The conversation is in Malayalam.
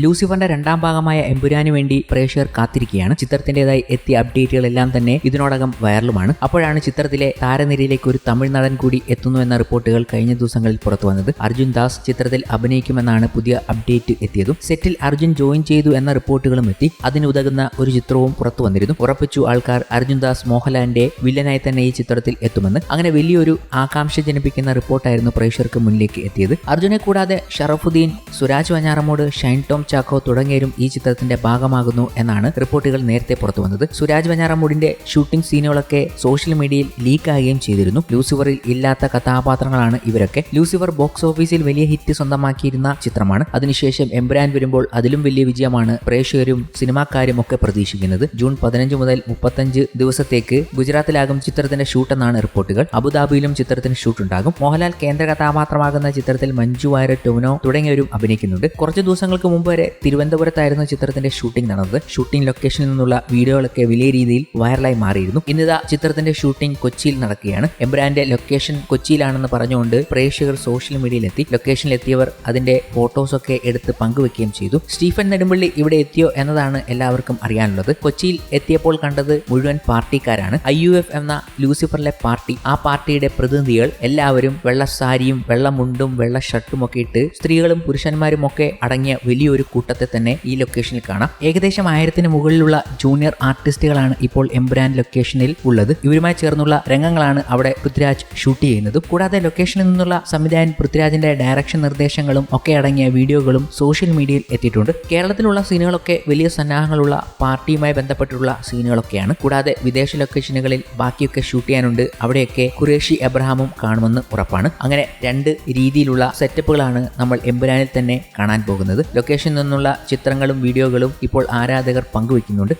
ലൂസിഫറിന്റെ രണ്ടാം ഭാഗമായ എമ്പുരാന് വേണ്ടി പ്രേക്ഷകർ കാത്തിരിക്കുകയാണ്. ചിത്രത്തിന്റേതായി എത്തിയ അപ്ഡേറ്റുകളെല്ലാം തന്നെ ഇതിനോടകം വൈറലുമാണ്. അപ്പോഴാണ് ചിത്രത്തിലെ താരനിരയിലേക്ക് ഒരു തമിഴ് നടൻ കൂടി എത്തുന്നു എന്ന റിപ്പോർട്ടുകൾ കഴിഞ്ഞ ദിവസങ്ങളിൽ പുറത്തു വന്നത്. അർജുൻ ദാസ് ചിത്രത്തിൽ അഭിനയിക്കുമെന്നാണ് പുതിയ അപ്ഡേറ്റ് എത്തിയതും. സെറ്റിൽ അർജുൻ ജോയിൻ ചെയ്തു എന്ന റിപ്പോർട്ടുകളും എത്തി. അതിനുതകുന്ന ഒരു ചിത്രവും പുറത്തു വന്നിരുന്നു. ഉറപ്പിച്ചു ആൾക്കാർ അർജുൻ ദാസ് മോഹൻലാലിന്റെ വില്ലനായി തന്നെ ഈ ചിത്രത്തിൽ എത്തുമെന്ന്. അങ്ങനെ വലിയൊരു ആകാംക്ഷ ജനിപ്പിക്കുന്ന റിപ്പോർട്ടായിരുന്നു പ്രേക്ഷകർക്ക് മുന്നിലേക്ക് എത്തിയത്. അർജുനെ കൂടാതെ ഷറഫുദ്ദീൻ സുരാജ് വഞ്ഞാറമോട് ഷൈൻ ടോം ചാക്കോ തുടങ്ങിയവരും ഈ ചിത്രത്തിന്റെ ഭാഗമാകുന്നു എന്നാണ് റിപ്പോർട്ടുകൾ നേരത്തെ പുറത്തു വന്നത് സുരാജ് വഞ്ഞാറമൂടിന്റെ ഷൂട്ടിംഗ് സീനുകളൊക്കെ സോഷ്യൽ മീഡിയയിൽ ലീക്ക് ആകുകയും ചെയ്തിരുന്നു. ലൂസിഫറിൽ ഇല്ലാത്ത കഥാപാത്രങ്ങളാണ് ഇവരൊക്കെ. ലൂസിഫർ ബോക്സ് ഓഫീസിൽ വലിയ ഹിറ്റ് സ്വന്തമാക്കിയിരുന്ന ചിത്രമാണ്. അതിനുശേഷം എംബ്രാൻ വരുമ്പോൾ അതിലും വലിയ വിജയമാണ് പ്രേക്ഷകരും സിനിമാക്കാരും ഒക്കെ പ്രതീക്ഷിക്കുന്നത്. ജൂൺ പതിനഞ്ച് മുതൽ മുപ്പത്തഞ്ച് ദിവസത്തേക്ക് ഗുജറാത്തിലാകും ചിത്രത്തിന്റെ ഷൂട്ടെന്നാണ് റിപ്പോർട്ടുകൾ. അബുദാബിയിലും ചിത്രത്തിന് ഷൂട്ട് ഉണ്ടാകും മോഹൻലാൽ കേന്ദ്ര കഥാപാത്രമാകുന്ന ചിത്രത്തിൽ മഞ്ജു വാര്യർ ടോനോ തുടങ്ങിയവരും അഭിനയിക്കുന്നുണ്ട്. കുറച്ച് ദിവസങ്ങൾക്ക് മുമ്പ് വരെ തിരുവനന്തപുരത്തായിരുന്നു ചിത്രത്തിന്റെ ഷൂട്ടിംഗ് നടന്നത്. ഷൂട്ടിംഗ് ലൊക്കേഷനിൽ നിന്നുള്ള വീഡിയോകളൊക്കെ വലിയ രീതിയിൽ വൈറലായി മാറിയിരുന്നു. ഇന്നിതാ ചിത്രത്തിന്റെ ഷൂട്ടിംഗ് കൊച്ചിയിൽ നടക്കുകയാണ്. എംബ്രാന്റെ ലൊക്കേഷൻ കൊച്ചിയിലാണെന്ന് പറഞ്ഞുകൊണ്ട് പ്രേക്ഷകർ സോഷ്യൽ മീഡിയയിലെത്തി ലൊക്കേഷനിലെത്തിയവർ അതിന്റെ ഫോട്ടോസൊക്കെ എടുത്ത് പങ്കുവെക്കുകയും ചെയ്തു. സ്റ്റീഫൻ നെടുമ്പള്ളി ഇവിടെ എത്തിയോ എന്നതാണ് എല്ലാവർക്കും അറിയാനുള്ളത്. കൊച്ചിയിൽ എത്തിയപ്പോൾ കണ്ടത് മുഴുവൻ പാർട്ടിക്കാരാണ്. ഐ യു എഫ് എന്ന ലൂസിഫറിലെ പാർട്ടി. ആ പാർട്ടിയുടെ പ്രതിനിധികൾ എല്ലാവരും വെള്ള സാരിയും വെള്ള മുണ്ടും വെള്ള ഷർട്ടും ഒക്കെ ഇട്ട് സ്ത്രീകളും പുരുഷന്മാരും ഒക്കെ അടങ്ങിയ വലിയൊരു കൂട്ടത്തെ തന്നെ ഈ ലൊക്കേഷനിൽ കാണാം. ഏകദേശം ആയിരത്തിന് മുകളിലുള്ള ജൂനിയർ ആർട്ടിസ്റ്റുകളാണ് ഇപ്പോൾ എംബ്രാൻ ലൊക്കേഷനിൽ ഉള്ളത്. ഇവരുമായി ചേർന്നുള്ള രംഗങ്ങളാണ് അവിടെ പൃഥ്വിരാജ് ഷൂട്ട് ചെയ്യുന്നത്. കൂടാതെ ലൊക്കേഷനിൽ നിന്നുള്ള സംവിധായകൻ പൃഥ്വിരാജിന്റെ ഡയറക്ഷൻ നിർദ്ദേശങ്ങളും ഒക്കെ അടങ്ങിയ വീഡിയോകളും സോഷ്യൽ മീഡിയയിൽ എത്തിയിട്ടുണ്ട്. കേരളത്തിലുള്ള സീനുകളൊക്കെ വലിയ സന്നാഹങ്ങളുള്ള പാർട്ടിയുമായി ബന്ധപ്പെട്ടുള്ള സീനുകളൊക്കെയാണ്. കൂടാതെ വിദേശ ലൊക്കേഷനുകളിൽ ബാക്കിയൊക്കെ ഷൂട്ട് ചെയ്യാനുണ്ട്. അവിടെയൊക്കെ കുറേഷി എബ്രഹാമും കാണുമെന്ന് ഉറപ്പാണ്. അങ്ങനെ രണ്ട് രീതിയിലുള്ള സെറ്റപ്പുകളാണ് നമ്മൾ എമ്പുരാനിൽ തന്നെ കാണാൻ പോകുന്നത്. ലൊക്കേഷനിൽ നിന്നുള്ള ചിത്രങ്ങളും വീഡിയോകളും ഇപ്പോൾ ആരാധകർ പങ്കുവയ്ക്കുന്നുണ്ട്.